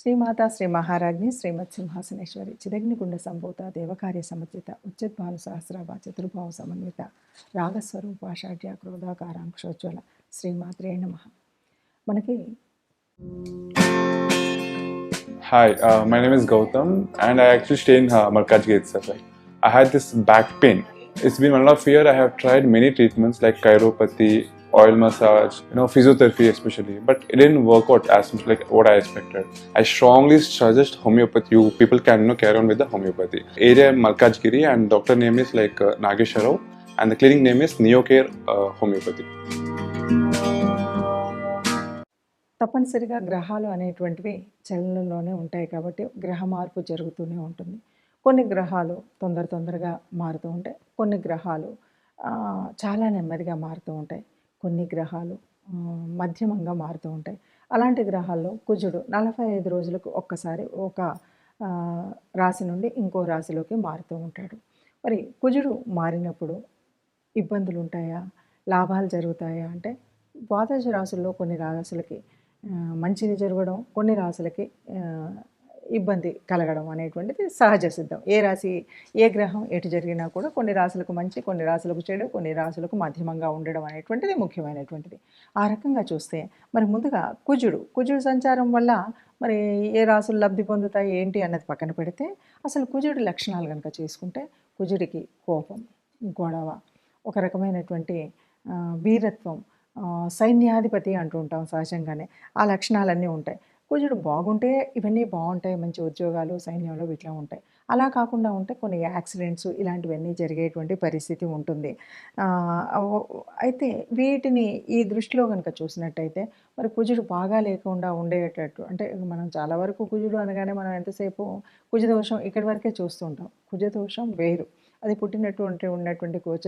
శ్రీమాత శ్రీ మహారాజ్ని శ్రీమత్ సింహాసనేశ్వరి చిదగ్నిగుండ సంభూత దేవకార్య సమర్జిత ఉచిద్భాను సహస్రాభ చతుర్భావ సమన్విత రాగస్వరూప షాఢ్య క్రోధాకారాంక్షోజ్వల శ్రీమాత్రే నమ మనకి Hi, uh, my name is Gautam, and I actually stay in uh, Malkajgiri itself. Right? I had this back pain. It's been one and a half year. I have tried many treatments like chiropathy, oil massage, you know, physiotherapy especially, but it didn't work out as much like what I expected. I strongly suggest homeopathy. You people can you know carry on with the homeopathy. Area Malkajgiri, and doctor name is like uh, Nagesha Rao, and the clinic name is Neocare uh, Homeopathy. తప్పనిసరిగా గ్రహాలు అనేటువంటివి చలనంలోనే ఉంటాయి కాబట్టి గ్రహ మార్పు జరుగుతూనే ఉంటుంది కొన్ని గ్రహాలు తొందర తొందరగా మారుతూ ఉంటాయి కొన్ని గ్రహాలు ఆ, చాలా నెమ్మదిగా మారుతూ ఉంటాయి కొన్ని గ్రహాలు మధ్యమంగా మారుతూ ఉంటాయి. అలాంటి గ్రహాల్లో కుజుడు నలభై ఐదు రోజులకు ఒక్కసారి ఒక రాశి నుండి ఇంకో రాశిలోకి మారుతూ ఉంటాడు. మరి కుజుడు మారినప్పుడు ఇబ్బందులు ఉంటాయా? లాభాలు జరుగుతాయా? అంటే ద్వాదశ రాశుల్లో కొన్ని రాశులకి మంచిది జరగడం కొన్ని రాశులకి ఇబ్బంది కలగడం అనేటువంటిది సహజ సిద్ధం. ఏ రాశి ఏ గ్రహం ఎటు జరిగినా కూడా కొన్ని రాశులకు మంచి కొన్ని రాశులకు చెడు కొన్ని రాశులకు మధ్యమంగా ఉండడం అనేటువంటిది ముఖ్యమైనటువంటిది. ఆ రకంగా చూస్తే మరి ముందుగా కుజుడు కుజుడు సంచారం వల్ల మరి ఏ రాశులు లబ్ధి పొందుతాయి ఏంటి అన్నది పక్కన పెడితే అసలు కుజుడి లక్షణాలు కనుక చేసుకుంటే కుజుడికి కోపం గొడవ ఒక రకమైనటువంటి వీరత్వం సైన్యాధిపతి అంటూ ఉంటాం సహజంగానే. ఆ లక్షణాలన్నీ ఉంటాయి. కుజుడు బాగుంటే ఇవన్నీ బాగుంటాయి మంచి ఉద్యోగాలు సైన్యంలో ఇట్లా ఉంటాయి. అలా కాకుండా ఉంటే కొన్ని యాక్సిడెంట్స్ ఇలాంటివన్నీ జరిగేటువంటి పరిస్థితి ఉంటుంది. అయితే వీటిని ఈ దృష్టిలో కనుక చూసినట్టయితే మరి కుజుడు బాగా లేకుండా ఉండేటట్టు అంటే మనం చాలా వరకు కుజుడు అనగానే మనం ఎంతసేపు కుజదోషం ఇక్కడి వరకే చూస్తూ ఉంటాం కుజదోషం వేరు. అది పుట్టినటువంటి ఉన్నటువంటి కోచ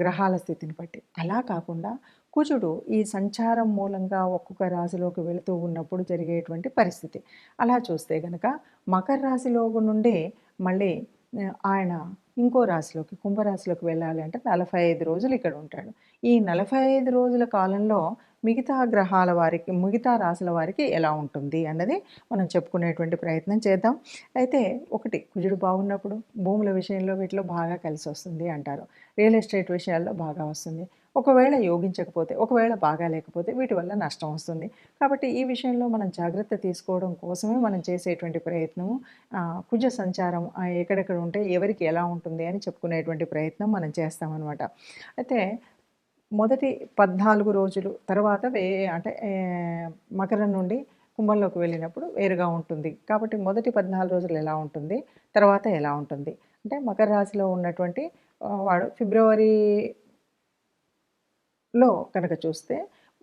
గ్రహాల స్థితిని బట్టి. అలా కాకుండా కుజుడు ఈ సంచారం మూలంగా ఒక్కొక్క రాశిలోకి వెళుతూ ఉన్నప్పుడు జరిగేటువంటి పరిస్థితి. అలా చూస్తే గనక మకర రాశిలో నుండి మళ్ళీ ఆయన ఇంకో రాశిలోకి కుంభరాశిలోకి వెళ్ళాలి అంటే నలభై ఐదు రోజులు ఇక్కడ ఉంటాడు. ఈ నలభై ఐదు రోజుల కాలంలో మిగతా గ్రహాల వారికి మిగతా రాశుల వారికి ఎలా ఉంటుంది అన్నది మనం చెప్పుకునేటువంటి ప్రయత్నం చేద్దాం. అయితే ఒకటి కుజుడు బాగున్నప్పుడు భూముల విషయంలో వీటిలో బాగా కలిసి వస్తుంది అంటారు. రియల్ ఎస్టేట్ విషయాల్లో బాగా వస్తుంది. ఒకవేళ యోగించకపోతే ఒకవేళ బాగా లేకపోతే వీటి వల్ల నష్టం వస్తుంది. కాబట్టి ఈ విషయంలో మనం జాగ్రత్త తీసుకోవడం కోసమే మనం చేసేటువంటి ప్రయత్నము. కుజ సంచారం ఎక్కడెక్కడ ఉంటే ఎవరికి ఎలా ఉంటుంది అని చెప్పుకునేటువంటి ప్రయత్నం మనం చేస్తామన్నమాట. అయితే మొదటి పద్నాలుగు రోజులు తర్వాత వే అంటే మకరం నుండి కుంభంలోకి వెళ్ళినప్పుడు వేరుగా ఉంటుంది. కాబట్టి మొదటి పద్నాలుగు రోజులు ఎలా ఉంటుంది తర్వాత ఎలా ఉంటుంది? అంటే మకర రాశిలో ఉన్నటువంటి వాడు ఫిబ్రవరి లో కనుక చూస్తే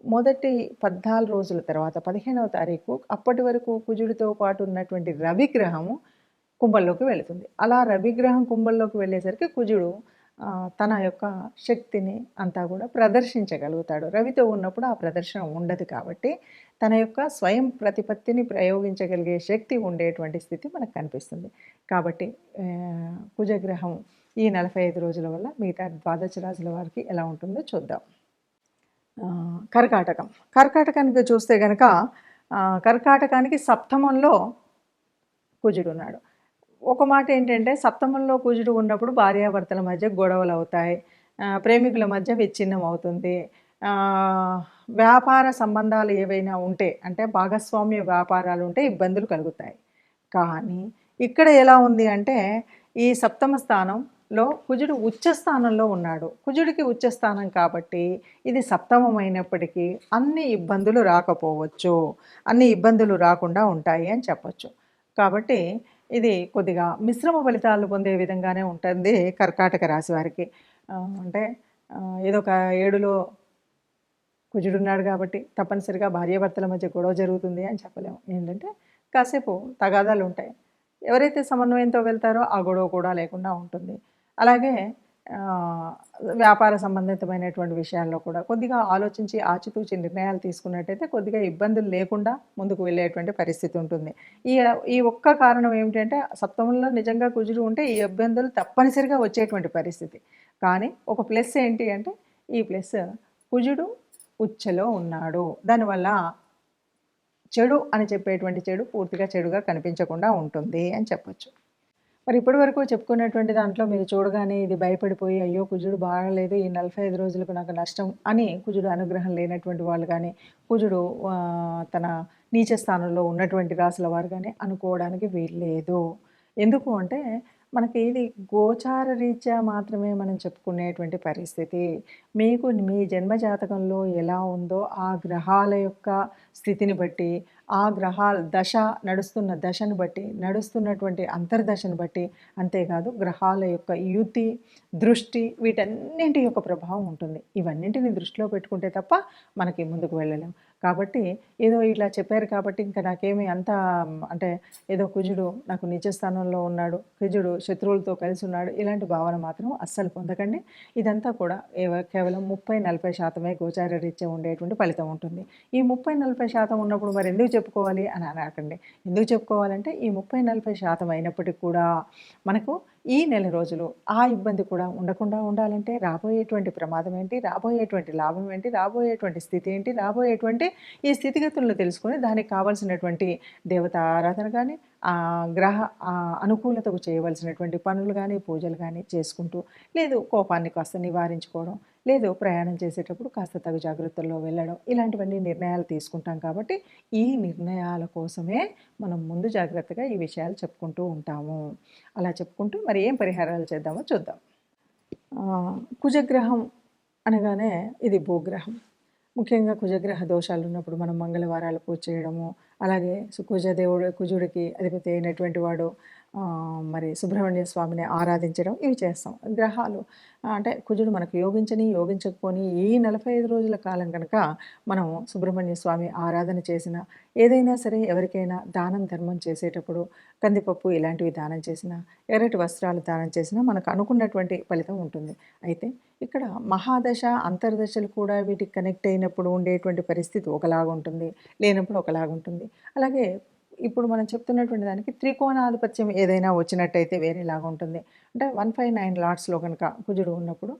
మొదటి పద్నాలుగు రోజుల తర్వాత పదిహేనవ తారీఖు అప్పటి వరకు కుజుడితో పాటు ఉన్నటువంటి రవిగ్రహము కుంభంలోకి వెళుతుంది. అలా రవిగ్రహం కుంభంలోకి వెళ్ళేసరికి కుజుడు తన యొక్క శక్తిని అంతా కూడా ప్రదర్శించగలుగుతాడు. రవితో ఉన్నప్పుడు ఆ ప్రదర్శన ఉండదు కాబట్టి తన యొక్క స్వయం ప్రతిపత్తిని ప్రయోగించగలిగే శక్తి ఉండేటువంటి స్థితి మనకు కనిపిస్తుంది. కాబట్టి కుజగ్రహం ఈ నలభై ఐదు రోజుల వల్ల మిగతా ద్వాదశ రాజుల వారికి ఎలా ఉంటుందో చూద్దాం. కర్కాటకం. కర్కాటకానికి చూస్తే కనుక కర్కాటకానికి సప్తమంలో కుజుడు ఉన్నాడు ఒక మాట ఏంటంటే సప్తమంలో కుజుడు ఉన్నప్పుడు భార్యాభర్తల మధ్య గొడవలు అవుతాయి. ప్రేమికుల మధ్య విచ్ఛిన్నం అవుతుంది. వ్యాపార సంబంధాలు ఏవైనా ఉంటే అంటే భాగస్వామ్య వ్యాపారాలు ఉంటే ఇబ్బందులు కలుగుతాయి. కానీ ఇక్కడ ఎలా ఉంది అంటే ఈ సప్తమ స్థానం లో కుజుడు ఉచ్చ స్థానంలో ఉన్నాడు. కుజుడికి ఉచ్చ స్థానం కాబట్టి ఇది సప్తమమైనప్పటికీ అన్ని ఇబ్బందులు రాకపోవచ్చు. అన్ని ఇబ్బందులు రాకుండా ఉంటాయి అని చెప్పొచ్చు. కాబట్టి ఇది కొద్దిగా మిశ్రమ ఫలితాలు పొందే విధంగానే ఉంటుంది కర్కాటక రాశి వారికి. అంటే ఏదో ఒక ఏడులో కుజుడున్నాడు కాబట్టి తప్పనిసరిగా భార్యాభర్తల మధ్య గొడవ జరుగుతుంది అని చెప్పలేము. ఏంటంటే కాసేపు తగాదాలు ఉంటాయి. ఎవరైతే సమన్వయంతో వెళ్తారో ఆ గొడవ కూడా లేకుండా ఉంటుంది. అలాగే వ్యాపార సంబంధితమైనటువంటి విషయాల్లో కూడా కొద్దిగా ఆలోచించి ఆచితూచి నిర్ణయాలు తీసుకున్నట్టయితే కొద్దిగా ఇబ్బందులు లేకుండా ముందుకు వెళ్ళేటువంటి పరిస్థితి ఉంటుంది. ఈ ఈ ఒక్క కారణం ఏమిటంటే సప్తమంలో నిజంగా కుజుడు ఉంటే ఈ ఇబ్బందులు తప్పనిసరిగా వచ్చేటువంటి పరిస్థితి. కానీ ఒక ప్లస్ ఏంటి అంటే ఈ ప్లస్ కుజుడు ఉచ్చలో ఉన్నాడు. దానివల్ల చెడు అని చెప్పేటువంటి చెడు పూర్తిగా చెడుగా కనిపించకుండా ఉంటుంది అని చెప్పొచ్చు. మరి ఇప్పటి వరకు చెప్పుకున్నటువంటి దాంట్లో మీరు చూడగానే ఇది భయపడిపోయి అయ్యో కుజుడు బాగలేదు ఈ నలభై ఐదు రోజులకు నాకు నష్టం అని కుజుడు అనుగ్రహం లేనటువంటి వాళ్ళు కానీ కుజుడు తన నీచ స్థానంలో ఉన్నటువంటి రాసుల వారు కానీ అనుకోవడానికి వీల్లేదు. ఎందుకు అంటే మనకి ఇది గోచార రీత్యా మాత్రమే మనం చెప్పుకునేటువంటి పరిస్థితి. మీకు మీ జన్మ జాతకంలో ఎలా ఉందో ఆ గ్రహాల యొక్క స్థితిని బట్టి ఆ గ్రహాల దశ నడుస్తున్న దశను బట్టి నడుస్తున్నటువంటి అంతర్దశను బట్టి అంతేకాదు గ్రహాల యొక్క యుతి దృష్టి వీటన్నింటి యొక్క ప్రభావం ఉంటుంది. ఇవన్నింటిని దృష్టిలో పెట్టుకుంటే తప్ప మనకి ముందుకు వెళ్ళలేము కాబట్టి ఏదో ఇట్లా చెప్పారు కాబట్టి ఇంకా నాకేమి అంత అంటే ఏదో కుజుడు నాకు నిజ స్థానంలో ఉన్నాడు కుజుడు శత్రువులతో కలిసి ఉన్నాడు ఇలాంటి భావన మాత్రం అస్సలు పొందకండి. ఇదంతా కూడా కేవలం ముప్పై నలభై శాతమే గోచార రీత్యా ఉండేటువంటి ఫలితం ఉంటుంది. ఈ ముప్పై నలభై శాతం ఉన్నప్పుడు మరి ఎందుకు చెప్పుకోవాలి అని అనకండి. ఎందుకు చెప్పుకోవాలంటే ఈ ముప్పై నలభై శాతం అయినప్పటికీ కూడా మనకు ఈ నెల రోజులు ఆ ఇబ్బంది కూడా ఉండకుండా ఉండాలంటే రాబోయేటువంటి ప్రమాదం ఏంటి? రాబోయేటువంటి లాభం ఏంటి? రాబోయేటువంటి స్థితి ఏంటి? రాబోయేటువంటి ఈ స్థితిగతులను తెలుసుకొని దానికి కావాల్సినటువంటి దేవత ఆరాధన కానీ ఆ గ్రహ ఆ అనుకూలతకు చేయవలసినటువంటి పనులు కానీ పూజలు కానీ చేసుకుంటూ లేదు కోపాన్ని కాస్త నివారించుకోవడం లేదు ప్రయాణం చేసేటప్పుడు కాస్త తగు జాగ్రత్తల్లో వెళ్ళడం ఇలాంటివన్నీ నిర్ణయాలు తీసుకుంటాం కాబట్టి ఈ నిర్ణయాల కోసమే మనం ముందు జాగ్రత్తగా ఈ విషయాలు చెప్పుకుంటూ ఉంటాము. అలా చెప్పుకుంటూ మరి ఏం పరిహారాలు చేద్దామో చూద్దాం. కుజగ్రహం అనగానే ఇది భూగ్రహం. ముఖ్యంగా కుజగ్రహ దోషాలు ఉన్నప్పుడు మనం మంగళవారాలు పూజ చేయడము అలాగే కుజదేవుడు కుజుడికి అధిపతి అయినటువంటి వాడు మరి సుబ్రహ్మణ్య స్వామిని ఆరాధించడం ఇవి చేస్తాం. గ్రహాలు అంటే కుజుడు మనకు యోగించని యోగించకపోని ఈ నలభై ఐదు రోజుల కాలం కనుక మనం సుబ్రహ్మణ్య స్వామి ఆరాధన చేసిన ఏదైనా సరే ఎవరికైనా దానం ధర్మం చేసేటప్పుడు కందిపప్పు ఇలాంటివి దానం చేసినా ఎర్రటి వస్త్రాలు దానం చేసినా మనకు అనుకున్నటువంటి ఫలితం ఉంటుంది. అయితే ఇక్కడ మహాదశ అంతర్దశలు కూడా వీటికి కనెక్ట్ అయినప్పుడు ఉండేటువంటి పరిస్థితి ఒకలాగా ఉంటుంది లేనప్పుడు ఒకలాగా ఉంటుంది అలాగే ఇప్పుడు మనం చెప్తున్నటువంటి దానికి త్రికోణాధిపత్యం ఏదైనా వచ్చినట్టయితే వేరేలాగా ఉంటుంది. అంటే వన్ ఫైవ్ నైన్ లాట్స్లో కనుక కుజుడు ఉన్నప్పుడు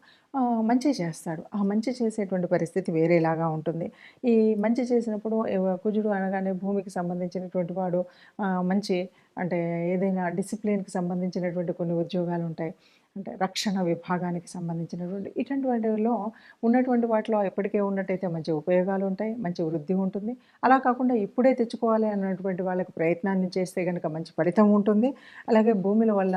మంచి చేస్తాడు. ఆ మంచి చేసేటువంటి పరిస్థితి వేరేలాగా ఉంటుంది. ఈ మంచి చేసినప్పుడు కుజుడు అనగానే భూమికి సంబంధించినటువంటి వాడు మంచి అంటే ఏదైనా డిసిప్లిన్కి సంబంధించినటువంటి కొన్ని ఉద్యోగాలు ఉంటాయి. అంటే రక్షణ విభాగానికి సంబంధించినటువంటి ఇటువంటిలో ఉన్నటువంటి వాటిలో ఎప్పటికే ఉన్నట్టయితే మంచి ఉపయోగాలు ఉంటాయి మంచి వృద్ధి ఉంటుంది. అలా కాకుండా ఇప్పుడే తెచ్చుకోవాలి అన్నటువంటి వాళ్ళకి ప్రయత్నాన్ని చేస్తే కనుక మంచి ఫలితం ఉంటుంది. అలాగే భూముల వల్ల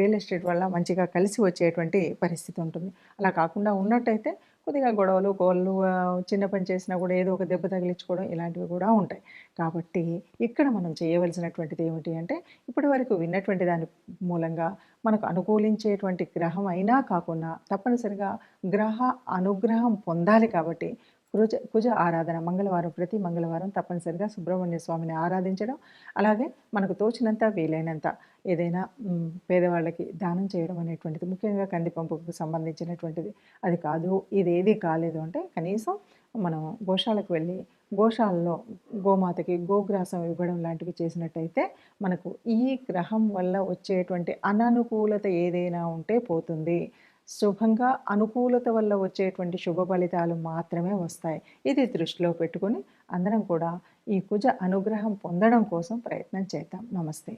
రియల్ ఎస్టేట్ వల్ల మంచిగా కలిసి వచ్చేటువంటి పరిస్థితి ఉంటుంది. అలా కాకుండా ఉన్నట్టయితే కొద్దిగా గొడవలు గోళ్ళు చిన్న పని చేసినా కూడా ఏదో ఒక దెబ్బ తగిలించుకోవడం ఇలాంటివి కూడా ఉంటాయి. కాబట్టి ఇక్కడ మనం చేయవలసినటువంటిది ఏమిటి అంటే ఇప్పటి వరకు విన్నటువంటి దాని మూలంగా మనకు అనుకూలించేటువంటి గ్రహం అయినా కాకుండా తప్పనిసరిగా గ్రహ అనుగ్రహం పొందాలి కాబట్టి పూజ పూజ ఆరాధన. మంగళవారం ప్రతి మంగళవారం తప్పనిసరిగా సుబ్రహ్మణ్య స్వామిని ఆరాధించడం. అలాగే మనకు తోచినంత వీలైనంత ఏదైనా పేదవాళ్ళకి దానం చేయడం అనేటువంటిది ముఖ్యంగా కందిపంపుకు సంబంధించినటువంటిది. అది కాదు ఇది ఏది కాలేదు అంటే కనీసం మనం గోశాలకు వెళ్ళి గోశాలలో గోమాతకి గోగ్రాసం ఇవ్వడం లాంటివి చేసినట్టయితే మనకు ఈ గ్రహం వల్ల వచ్చేటువంటి అననుకూలత ఏదైనా ఉంటే పోతుంది. శుభంగా అనుకూలత వల్ల వచ్చేటువంటి శుభ ఫలితాలు మాత్రమే వస్తాయి. ఇది దృష్టిలో పెట్టుకొని అందరం కూడా ఈ కుజ అనుగ్రహం పొందడం కోసం ప్రయత్నం చేద్దాం. నమస్తే.